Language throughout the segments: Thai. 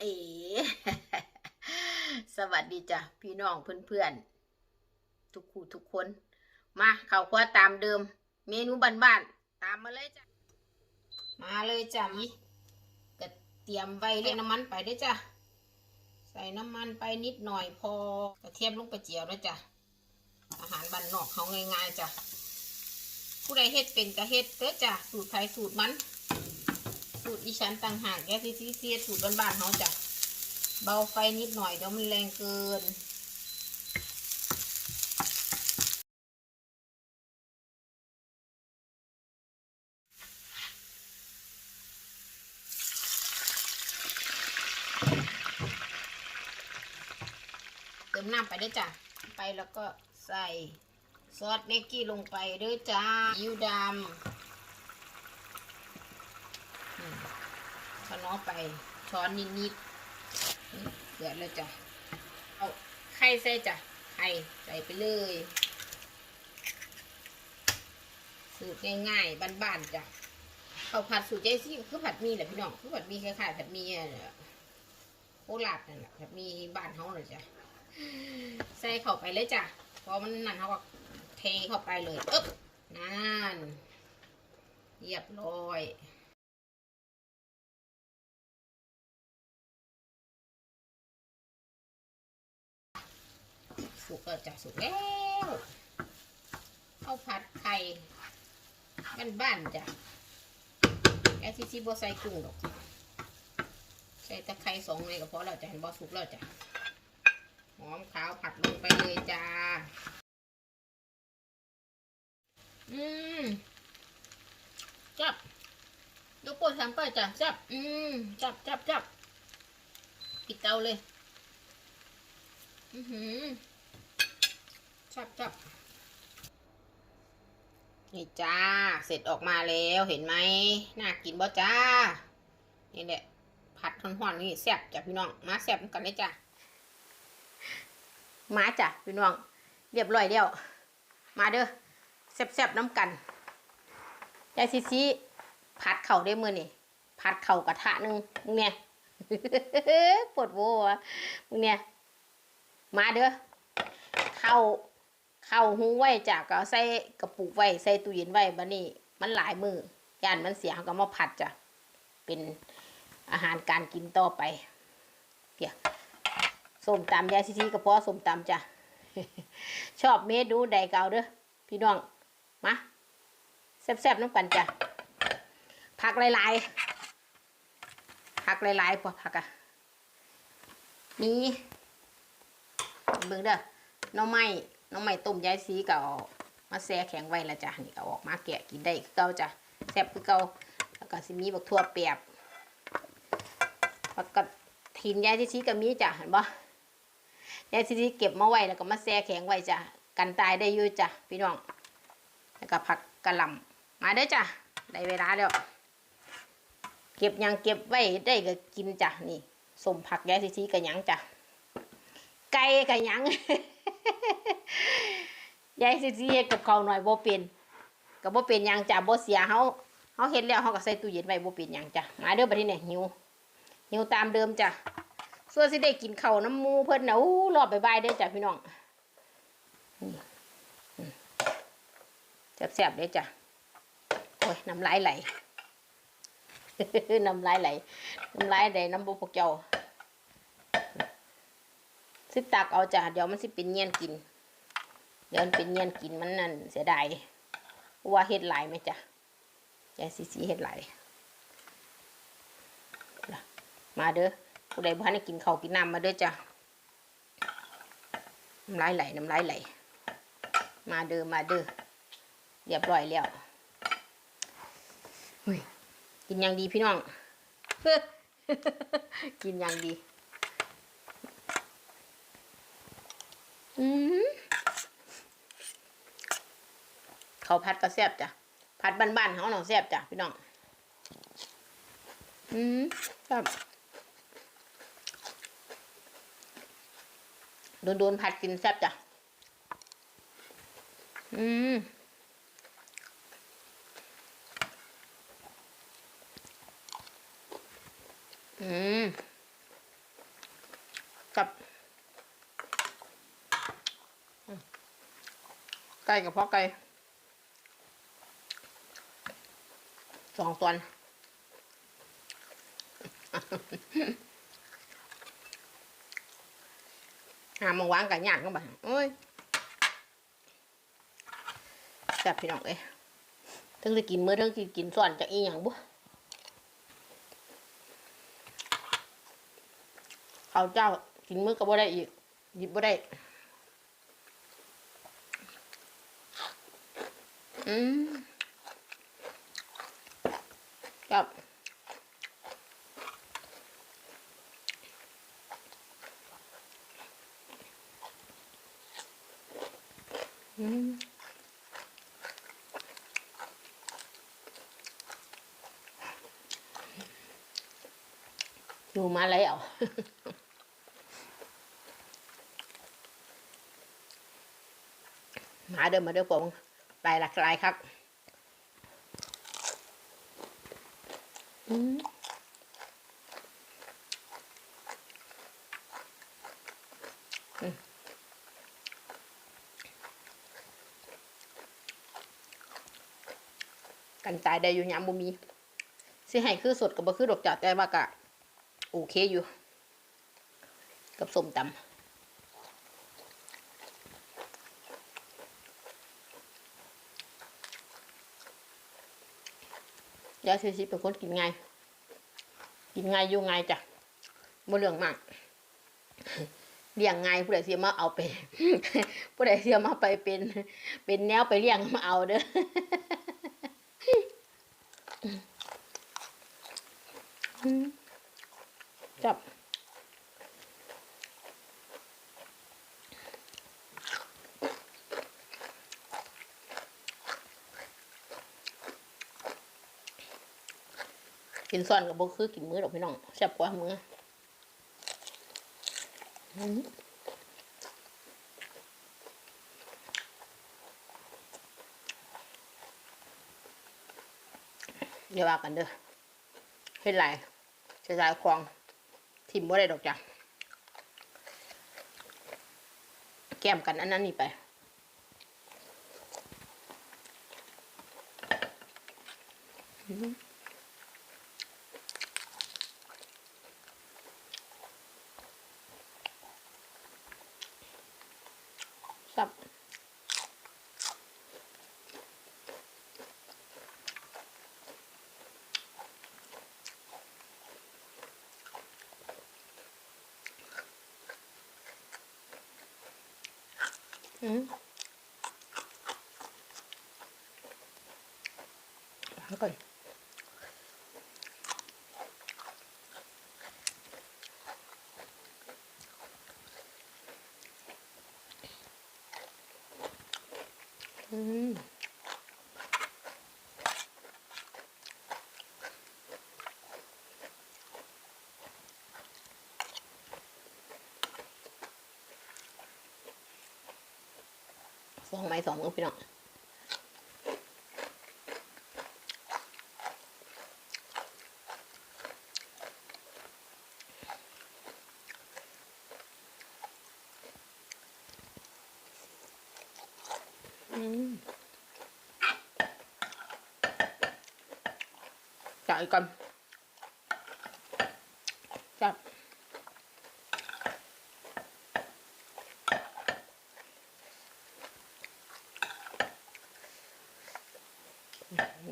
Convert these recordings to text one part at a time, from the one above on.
เอ๋สวัสดีจ้ะพี่น้องเพื่อนๆ ทุกคู่ทุกคน มาเข้าครัวตามเดิม เมนูบ้านๆตามมาเลยจ้ะมาเลยจ้ะมีก็เตรียมไว้เลยน้ำมันไปด้วยจ้ะใส่น้ำมันไปนิดหน่อยพอกระเทียมลงไปเจียวด้วยจ้ะอาหารบ้านนอกเขาง่ายๆจ้ะผู้ใดเฮ็ดเป็นก็เฮ็ดเด้อจ้ะสูตรไทยสูตรมัน สูตรอีฉันต่างหากแกซีซีเซียสูตรบ้านๆเขาจ้ะเบาไฟนิดหน่อยเดี๋ยวมันแรงเกินเติมน้ำไปได้จ้ะ ไปแล้วก็ใส่ซอสเมกกี้ลงไปด้วยจ้าอิ๊วดำ อืมขน้อไป ช้อนนิดๆเดือดแล้วจ้ะ เอาไข่ใส่จ้ะ ไข่ใส่ไปเลย สูตรง่ายๆบ้านๆจ้ะข้าผัดสูตรเจซี่คือผัดมีแหละพี่น้อง คือผัดมีคล้ายๆผัดมีอะโคราชนั่นแหละผัดมีบ้านเขาเลยจ้ะ ใส่เข้าไปเลยจ้ะ พอมันนั่นเขาก็เทเข้าไปเลย อึ๊บนั่นเรียบร้อย สุกแล้วจ้ะสุกแล้วข้าวผัดไข่บ้านๆจ้ะแอซิซิบัใส่กุ้งหรอกใส่ตะไคร้สองในก็พอแล้วจ้ะเห็นบอสุกแล้วจ้ะหอมขาวผัดลงไปเลยจ้า อืมจับยกโป้ทำไปจ้ะจับ อืมจับจับจับปิดเตาเลย อือหือ จับจับนี่จ้า เสร็จออกมาแล้วเห็นไหมน่ากินบ่จ้า นี่แหละ ผัดห่อนๆนี่แซ่บจ้ะพี่น้อง มาแซ่บกันเลยจ้ะมาจ้ะพี่น้อง เรียบร้อยแล้วมาเด้อแซ่บๆน้ำกันยายซีซีผัดเข่าได้มือนี่ผัดเข่ากระทะนึงมึงเนี่ยปวดโว้ะมึงเนี่ยมาเด้อเข้า เข้าหูไว้จ้ะก็ใส่กระปุกไว้ใส่ตู้เย็นไว้บัดนี้ มันหลายมือย่านมันเสียเขาก็มาผัดจ้ะเป็นอาหารการกินต่อไปเพียส้มตำยายซีซีกระเพาะส้มตำจ้ะชอบเมนูใดเก่าเด้อพี่น้องมาแซ่บๆน้ำกันจ้ะผักหลายๆผักหลายๆพอผักอะมีเบิ่งเด้อหน้อไม้ น้องไม้ต้มยายซีก็เอามาแช่แข็งไว้ละจ้ะนี่ก็ออกมาแกะกินได้คือเก่าจ้ะแซ่บคือเก่าแล้วก็สิมีบักทั่วเปียบแล้วก็ทีนยายซีซีก็มีจ้ะเห็นบ่ยายซีซีเก็บมาไว้แล้วก็มาแช่แข็งไว้จ้ะกันตายได้อยู่จ้ะพี่น้อง แล้วก็ผักกะหล่ำมาเด้จ้ะได้เวลาแล้วเก็บยังเก็บไว้ได้ก็กินจ้ะนี่สมผักยายซีซีกับยังจ้ะไก่กับยัง ยายซีซีเฮ็ดกับเขาหน่อยบ่เป็นก็บ่เป็นหยังจ้ะบ่เสียเฮาเฮาเฮ็ดแล้วเฮาก็ใส่ตู้เย็นไว้บ่เป็นหยังจ้ะมาเด้อบัดนี้เนี่ยหิวหิวตามเดิมจ้ะส่วนสิได้กินข้าวน้ำมูเพิ่นนะอู้รอบบ่ายๆเด้อจ้ะพี่น้องแซ่บๆเด้อจ้ะโอ้ยน้ำลายไหลน้ำลายไหลน้ำลายไหลน้ำบุพวกเจ้า สิตักเอาจ้ะเดี๋ยวมันสิเป็นเงี้ยนกิน เดี๋ยวมันเป็นเงี้ยนกินมันนั่นเสียดายว่าเฮ็ดหลายไหมจ้ะยายซีซีเฮ็ดหลายมาเด้อผู้ใดบ้านกินข้าวกินน้ำมาเด้อจ้ะน้ำลายไหลน้ำลายไหล มาเด้อมาเด้อเรียบร้อยแล้วเฮ้ยกินอย่างดีพี่น้อง กินอย่างดี อืมเขาวผัดก็แซ่บจ้ะผัดบ้านๆเขาหนองแซ่บจ้ะพี่น้อง อืมแซ่บโดนโดนๆผัดกินแซ่บจ้ะ อืมอืม กับอืม ไก่กับเพาะไก่สองส่วนหามาวางกันยากก็บ่าโอ้ยแซ่บพี่น้องเอ้ยทั้งจะกินมื้อทั้งจะกินส่วนจากอีหยังบุเขาเจ้ากินมื้อก็บ่ได้อีกหยิบบ่ได้ อืมครับอืมอยู่มาแล้ว มาเด้อมาเด้อผม ลายหลักลายครับอืมอืมกันตายได้อยู่ยามบ่มีสิให้คือสดกับบ่คือดอกจัดแต่ว่าก็โอเคอยู่ กับส้มตำ ยายซีซีเป็นคนกินไง กินไงอยู่ไงจ้ะบ่เรื่องมากเลี้ยงไงผู้ใดเสียมาเอาไป ผู้ใดเสียมาไปเป็น เป็นแนวไปเลี้ยงมาเอาเด้อ จับ กินซ่อนกับบ่คือกินมื้อดอกพี่น้องแซ่บกว่ามื้ออืมเดี๋ยวว่ากันเด้อเฮ็ดไรจะสายควางทิมบ่ได้ดอกจ้ะแก้มกันอันนั้นนี่ไปสับ อืมเอาก่องไม้สองมือพี่น้องอืมจ่ายกันจับ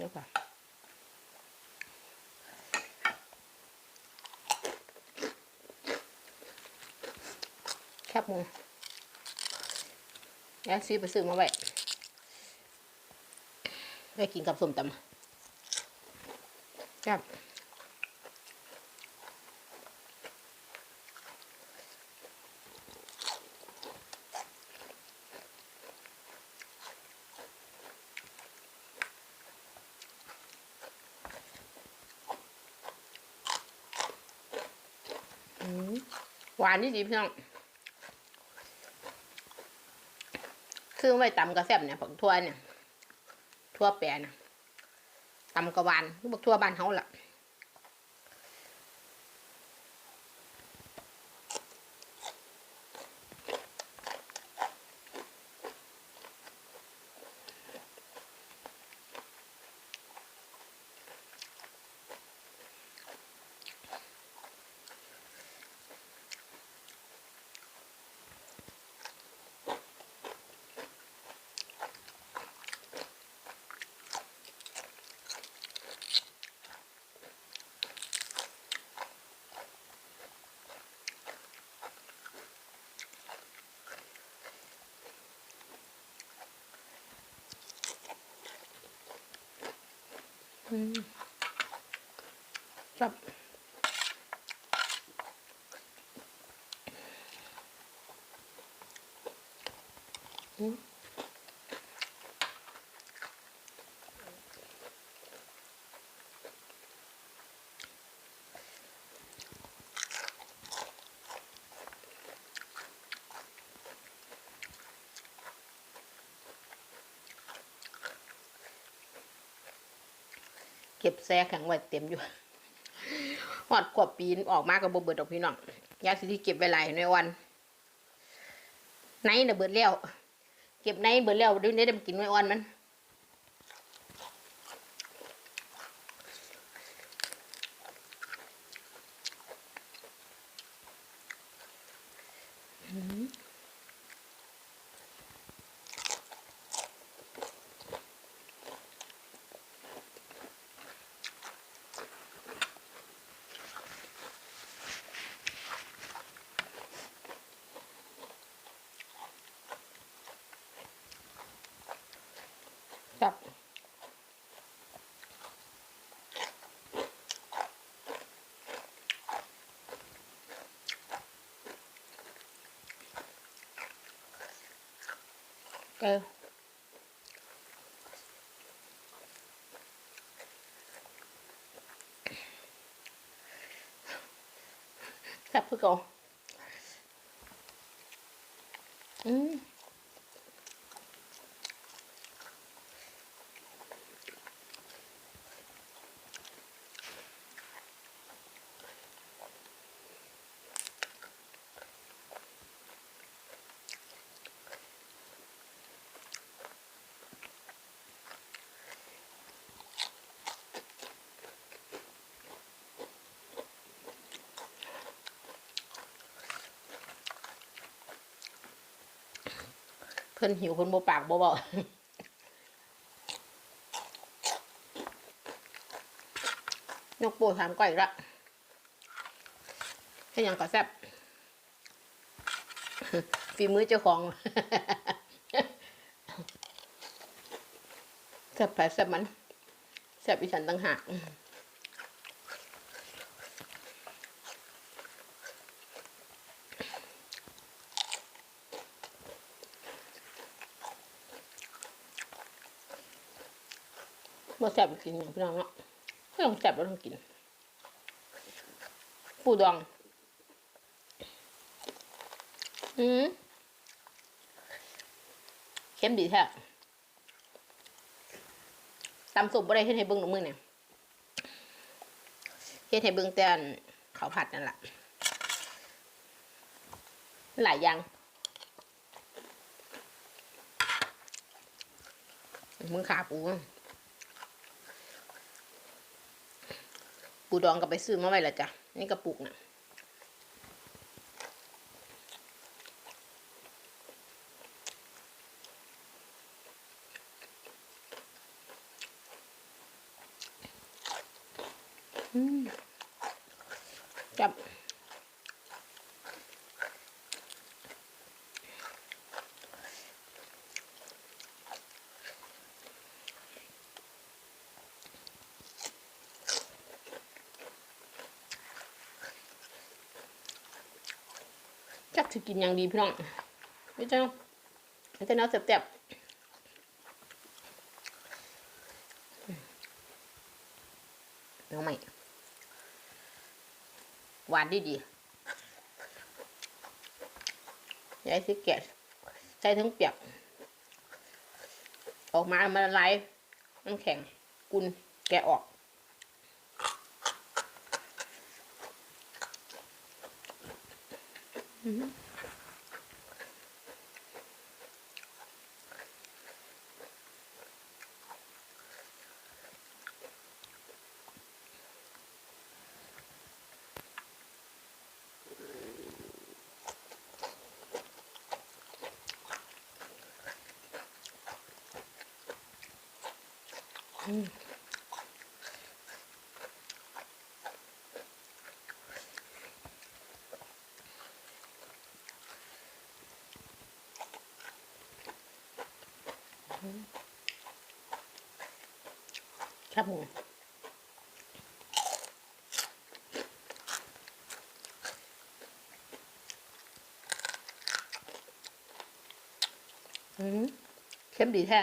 นี่ค่ะแคบหมู แล้วซื้อไปซื้อมาไว้ไว้กินกับส้มตำครับอืมหวานนี่ดีพี่น้อง คือไว้ตำกระแซบเนี่ยผักทั่วเนี่ยทั่วแปรเนี่ยตำกระวานคือบักทั่วบ้านเขาล่ะ รับอืม เก็บแซ่แข็งไว้เต็มอยู่หอดขวบปีนออกมากับบเบิดดอกพี่น้องยาสิที่เก็บไว้หลายในวันไหนเน่ยเบิดแล้วเก็บในเบิดแล้วเดี๋ยวนี้ได้มากินไว้วันมัน ครับ เออแซ่บคือเก่าอืม เพิ่นหิวเพิ่นบ่ปากบ่เบายกโปถามก่อยละให้ยังก็แซ่บฝีมือเจ้าของแซ่บไปแซ่บมันแซ่บอีสันต่างหาก บ่แซ่บกินอย่างพี่น้องเนาะไม่องแซ่บเราต้องกิน ปูดอง อืมเค็มดีแท้ตำสุปบ่ได้เฮ็ดให้เบิ่งหนูมือเนี่ยเฮ็ดให้เบิ่งแต่อันข้าวผัดนั่นแหละหลายอย่างมือขาปู ปูดองก็ไปซื้อมาไว้ละจ้ะนี่กระปุกน่ะมจับ จักถือกินอย่างดีพี่น้องไม่เจ้าไม่เจ้าเนาะเจ็บๆเอาใหม่หวานดีดียายสิแกะใส่ทั้งเปียก ออกมามันละลายมันแข็งกุนแกะออก 음. 음. ครับผมอืมเข้มดีแท้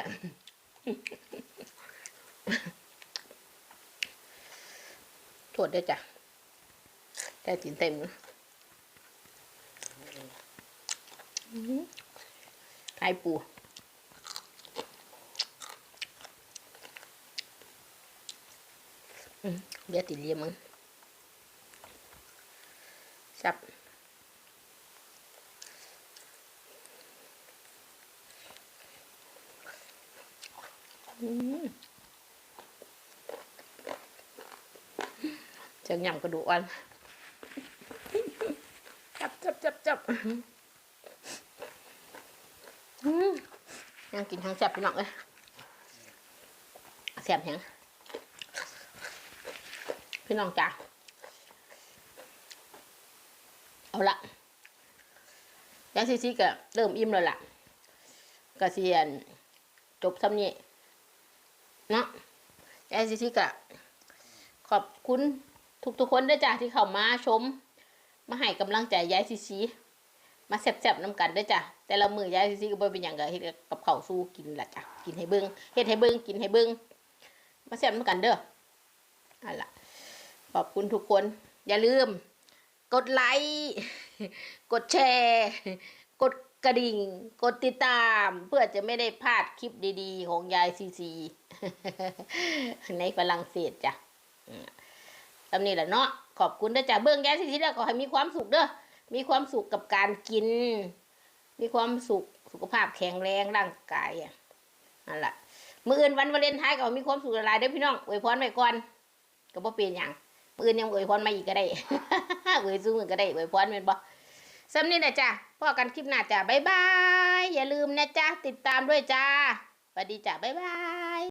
ถวดได้จ้ะแก่กินเต็มนะไทยปู เดี๋ยติดเลียมึงจับจะยำกระดูกอ่อนจับจับจับจับยังกินทั้งแซ่บพี่น้องเลยแซ่บแหง พี่น้องจ้าเอาละยายซีซีก็เริ่มอิ่มแล้วล่ะกระเซียนจบซ้ำนี้เนาะยายซิซิกะขอบคุณทุกทุกๆคนด้วยจ้ะที่เข้ามาชม มาให้กำลังใจยายซิซิมาแซ่บๆน้ำกันด้วยจ้ะแต่ละมือยายซิซิก็บ่เป็นอย่างกับเฮ็ดกับข้าวสู้กินละจ้ะกินให้เบิ้งเฮ็ดให้เบิ้งกินให้เบิ้งมาแซ่บน้ำกันเด้อเอาล่ะ ขอบคุณทุกคน อย่าลืม กดไลค์กดแชร์ กดกระดิ่ง กดติดตาม เพื่อจะไม่ได้พลาดคลิปดีๆ ของยายซีซี ในฝรั่งเศสจ้ะตำนี้แหละเนาะขอบคุณด้วยจ้ะเบิ้องยายซีซีแล้วก็ให้มีความสุขเด้อมีความสุขกับการกิน มีความสุขสุขภาพแข็งแรงร่างกายอะนั่นแหละมืออื่นวันวาเลนไทน์ก็มีความสุขหลายๆเด้อพี่น้องอวยพรไว้ก่อนก็บ่เป็นหยัง ปืนยังเอวยพรมาอีกก็ได้อวยสู้มือก็ได้อวยพรแม่นบ่สำนี้นะจ้ะพอกันคลิปหน้าจ้ะบ๊ายบาย อย่าลืมนะจ้ะติดตามด้วยจ้าสวัสดีจ้ะบ๊ายบาย